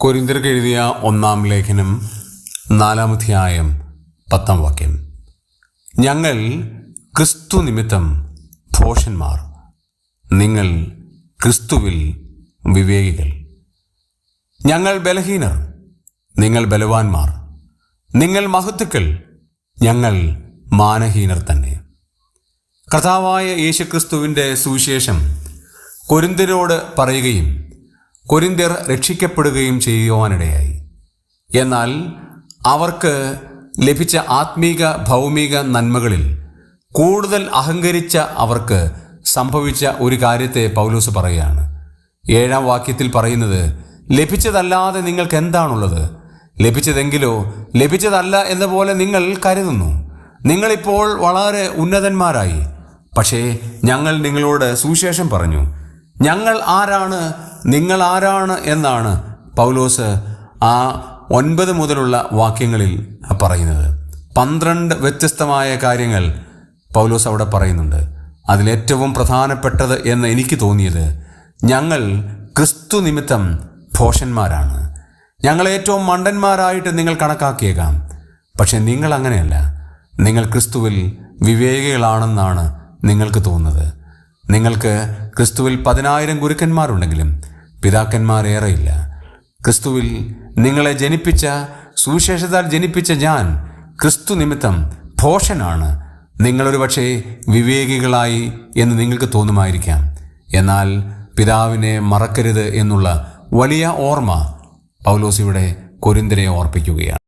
കൊരിന്തിർക്ക് എഴുതിയ ഒന്നാം ലേഖനം നാലാമധ്യായം പത്താം വാക്യം. ഞങ്ങൾ ക്രിസ്തു നിമിത്തം ഭോഷന്മാർ. നിങ്ങൾ ക്രിസ്തുവിൽ വിവേകികൾ. ഞങ്ങൾ ബലഹീനർ. നിങ്ങൾ ബലവാന്മാർ. നിങ്ങൾ മഹത്തുക്കൾ. ഞങ്ങൾ മാനഹീനർ തന്നെ. കർത്താവായ യേശുക്രിസ്തുവിന്റെ സുവിശേഷം കൊരിന്തരോട് പറയുകയും കൊരിന്തിയർ രക്ഷിക്കപ്പെടുകയും ചെയ്യുവാനിടയായി. എന്നാൽ അവർക്ക് ലഭിച്ച ആത്മീക ഭൗമിക നന്മകളിൽ കൂടുതൽ അഹങ്കരിച്ച അവർക്ക് സംഭവിച്ച ഒരു കാര്യത്തെ പൗലൂസ് പറയുകയാണ്. ഏഴാം വാക്യത്തിൽ പറയുന്നത് ലഭിച്ചതല്ലാതെ നിങ്ങൾക്ക് എന്താണുള്ളത്? ലഭിച്ചതെങ്കിലോ ലഭിച്ചതല്ല എന്ന പോലെ നിങ്ങൾ കരുതുന്നു. നിങ്ങളിപ്പോൾ വളരെ ഉന്നതന്മാരായി. പക്ഷേ ഞങ്ങൾ നിങ്ങളോട് സുവിശേഷം പറഞ്ഞു ഞങ്ങൾ ആരാണ് നിങ്ങൾ ആരാണ് എന്നാണ് പൗലോസ് ആ ഒൻപത് മുതലുള്ള വാക്യങ്ങളിൽ പറയുന്നത്. പന്ത്രണ്ട് വ്യത്യസ്തമായ കാര്യങ്ങൾ പൗലോസ് അവിടെ പറയുന്നുണ്ട്. അതിലേറ്റവും പ്രധാനപ്പെട്ടത് എന്ന് എനിക്ക് തോന്നിയത് ഞങ്ങൾ ക്രിസ്തു നിമിത്തം ഭോഷന്മാരാണ്. ഞങ്ങൾ ഏറ്റവും മണ്ടന്മാരായിട്ട് നിങ്ങൾ കണക്കാക്കിയേക്കാം. പക്ഷെ നിങ്ങൾ അങ്ങനെയല്ല. നിങ്ങൾ ക്രിസ്തുവിൽ വിവേകികളാണെന്നാണ് നിങ്ങൾക്ക് തോന്നുന്നത്. നിങ്ങൾക്ക് ക്രിസ്തുവിൽ പതിനായിരം ഗുരുക്കന്മാരുണ്ടെങ്കിലും പിതാക്കന്മാരേറെയില്ല ക്രിസ്തുവിൽ നിങ്ങളെ ജനിപ്പിച്ച സുവിശേഷത്താൽ ജനിപ്പിച്ച ഞാൻ ക്രിസ്തു നിമിത്തം ഭോഷനാണ്. നിങ്ങളൊരു പക്ഷേ വിവേകികളായി എന്ന് നിങ്ങൾക്ക് തോന്നുമായിരിക്കാം. എന്നാൽ പിതാവിനെ മറക്കരുത് എന്നുള്ള വലിയ ഓർമ്മ പൗലോസ് ഇവിടെ കൊരിന്തരെ ഓർപ്പിക്കുകയാണ്.